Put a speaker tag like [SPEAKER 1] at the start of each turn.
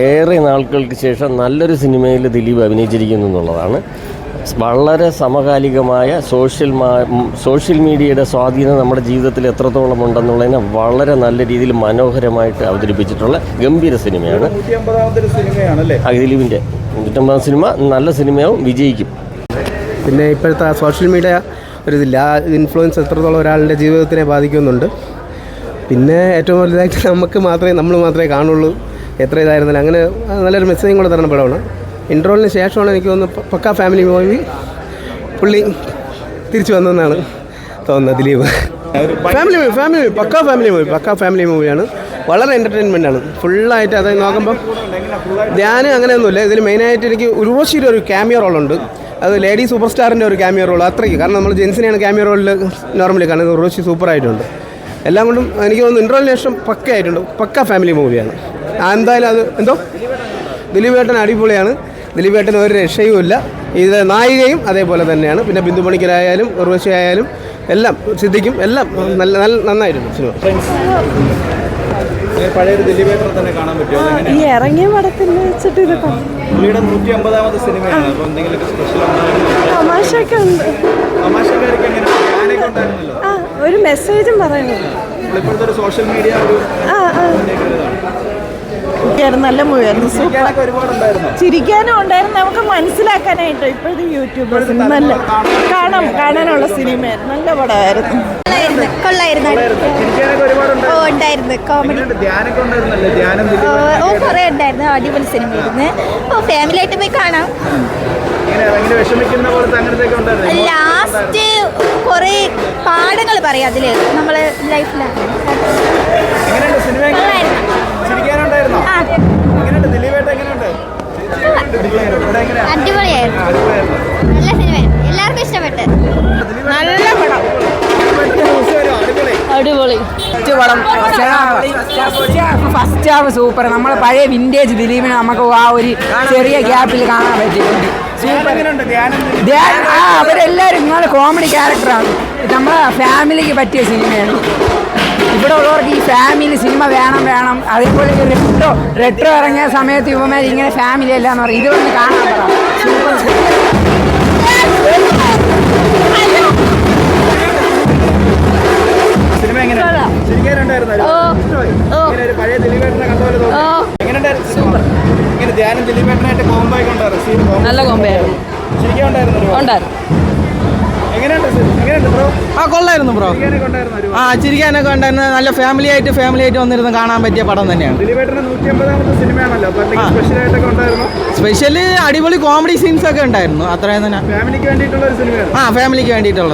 [SPEAKER 1] ഏറെ നാളുകൾക്ക് ശേഷം നല്ലൊരു സിനിമയിൽ ദിലീപ് അഭിനയിച്ചിരിക്കുന്നു എന്നുള്ളതാണ്. വളരെ സമകാലികമായ സോഷ്യൽ മാ- സോഷ്യൽ മീഡിയയുടെ സ്വാധീനം നമ്മുടെ ജീവിതത്തിൽ എത്രത്തോളം ഉണ്ടെന്നുള്ളതിനെ വളരെ നല്ല രീതിയിൽ മനോഹരമായിട്ട് അവതരിപ്പിച്ചിട്ടുള്ള ഗംഭീര സിനിമയാണ്. ദിലീപിന്റെ നൂറ്റമ്പതാം സിനിമ നല്ല സിനിമയാവും വിജയിക്കും.
[SPEAKER 2] പിന്നെ ഇപ്പോഴത്തെ സോഷ്യൽ മീഡിയ ഒരു ഇതില്ല. ആ ഇൻഫ്ലുവൻസ് എത്രത്തോളം ഒരാളുടെ ജീവിതത്തിനെ ബാധിക്കുന്നുണ്ട് പിന്നെ ഏറ്റവും വലുതായിട്ട് നമുക്ക് മാത്രമേ നമ്മൾ മാത്രമേ കാണുള്ളൂ എത്ര ഇതായിരുന്നാലും. അങ്ങനെ നല്ലൊരു മെസ്സേജും കൂടെ തരണം പടമാണ്. ഇൻട്രോളിന് ശേഷമാണ് എനിക്ക് തോന്നുന്നു പക്ക ഫാമിലി മൂവി പുള്ളി തിരിച്ചു വന്നെന്നാണ് തോന്നുന്നത് ദിലീപ് ഫാമിലി മൂവി ഫാമിലി പക്കാ ഫാമിലി മൂവി പക്കാ ഫാമിലി മൂവിയാണ് വളരെ എന്റർടൈൻമെന്റ് ആണ്. ഫുള്ളായിട്ട് അത് നോക്കുമ്പോൾ ധ്യാനം അങ്ങനെയൊന്നുമില്ല. ഇതിൽ മെയിനായിട്ട് എനിക്ക് ഉർവശിയുടെ ഒരു ക്യാമിയോ റോളുണ്ട് അത് ലേഡി സൂപ്പർ സ്റ്റാറിന്റെ ഒരു ക്യാമിയോ റോൾ അത്രയ്ക്ക്. കാരണം നമ്മൾ ജെൻസിനെയാണ് ക്യാമിയോ റോളിൽ നോർമലി കാണുന്നത്. ഉർവശി സൂപ്പറായിട്ടുണ്ട് എല്ലാം കൊണ്ടും എനിക്ക് തോന്നുന്നു ഇൻട്രോലിനേഷൻ ശേഷം പക്ക ആയിട്ടുണ്ട്. പക്ക ഫാമിലി മൂവിയാണ് ആ, എന്തായാലും അത് എന്തോ? ദിലീപ് ഏട്ടൻ അടിപൊളിയാണ്. ദിലീപ് ഏട്ടൻ ഒരു രക്ഷയും ഇല്ല. ഇത് നായികയും അതേപോലെ തന്നെയാണ്. പിന്നെ ബിന്ദു പണിക്കരായാലും ഉർവശി ആയാലും എല്ലാം സിദ്ധിക്കും. എല്ലാം നല്ല നല്ല നന്നായിരുന്നു സിനിമ.
[SPEAKER 3] ഈ ഇറങ്ങിയ പടത്തിൽ വെച്ചിട്ട് ഇത് തമാശയൊക്കെ ഉണ്ട്. ഒരു മെസ്സേജും പറയുന്നുണ്ട്
[SPEAKER 4] സോഷ്യൽ മീഡിയ ഒരു
[SPEAKER 3] ആ ആ. നല്ല മൂവിയായിരുന്നു. സൂപ്പർ. ചിരിക്കാനും ഉണ്ടായിരുന്നു. നമുക്ക് മനസ്സിലാക്കാനായിട്ട് ഇപ്പോഴത്തെ യൂട്യൂബേഴ്സ് നല്ല കാണാം കാണാനുള്ള സിനിമയായിരുന്നു. നല്ല പടമായിരുന്നു.
[SPEAKER 5] കൊള്ളായിരുന്നു. ഓ ഉണ്ടായിരുന്നു. കോമഡി ഓ
[SPEAKER 4] ദിലീപ്
[SPEAKER 5] കുറേ ഉണ്ടായിരുന്നു. അടിപൊളി സിനിമയായിരുന്നു ഓ ഫാമിലി ആയിട്ട് പോയി കാണാം.
[SPEAKER 4] ഇങ്ങനെ ഭയങ്കര
[SPEAKER 5] കുറെ പാഠങ്ങൾ പറയാം അതിൽ നമ്മൾ ലൈഫിലാണ്
[SPEAKER 4] അടിപൊളിയായിരുന്നു.
[SPEAKER 5] നല്ല സിനിമയായിരുന്നു. എല്ലാവർക്കും ഇഷ്ടപ്പെട്ട്.
[SPEAKER 3] നല്ല
[SPEAKER 4] അടിപൊളി.
[SPEAKER 6] First half super. നമ്മൾ പഴയ വിന്റേജ് ദിലീപിനെ നമുക്ക് ആ ഒരു ചെറിയ ഗ്യാപ്പിൽ കാണാൻ പറ്റിയിട്ടുണ്ട് ആ അവരെല്ലാവരും നിങ്ങൾ കോമഡി ക്യാരക്ടറാണ് നമ്മളെ ഫാമിലിക്ക് പറ്റിയ സിനിമയാണ് ഇവിടെ ഉള്ളവർക്ക് ഈ ഫാമിലി സിനിമ വേണം വേണം. അതേപോലെ റെട്രോ റെട്രോ ഇറങ്ങിയ സമയത്ത് ഇവന്മാർ ഇങ്ങനെ ഫാമിലി അല്ല എന്ന് പറയും. ഇതൊന്ന് കാണാൻ പറ. സൂപ്പർ.
[SPEAKER 4] ധ്യാനം ദിലീപേട്ടനായിട്ട് കോംബോ ഒക്കെ ഉണ്ടായിരുന്നു. കോംബോ.
[SPEAKER 7] നല്ല കോമ്പയായിരുന്നു
[SPEAKER 4] ചിരിക്കാനുണ്ടായിരുന്നു ഒരുപാട്.
[SPEAKER 7] ഉണ്ടായിരുന്നു.
[SPEAKER 4] ബ്രോ
[SPEAKER 2] ആ കൊള്ളായിരുന്നു ബ്രോ
[SPEAKER 4] ചിരിക്കാനൊക്കെ ഉണ്ടായിരുന്നു
[SPEAKER 2] ആ ചിരിക്കാനൊക്കെ ഉണ്ടായിരുന്നു. നല്ല ഫാമിലി ആയിട്ട് ഫാമിലി ആയിട്ട് വന്നിരുന്ന് കാണാൻ പറ്റിയ പടം തന്നെയാണ്.
[SPEAKER 4] സ്പെഷ്യൽ ഉണ്ടായിരുന്നു?
[SPEAKER 2] അടിപൊളി കോമഡി സീൻസ് ഒക്കെ ഉണ്ടായിരുന്നു. അത്രയും തന്നെ. ആ ഫാമിലിക്ക് വേണ്ടിയിട്ടുള്ളത്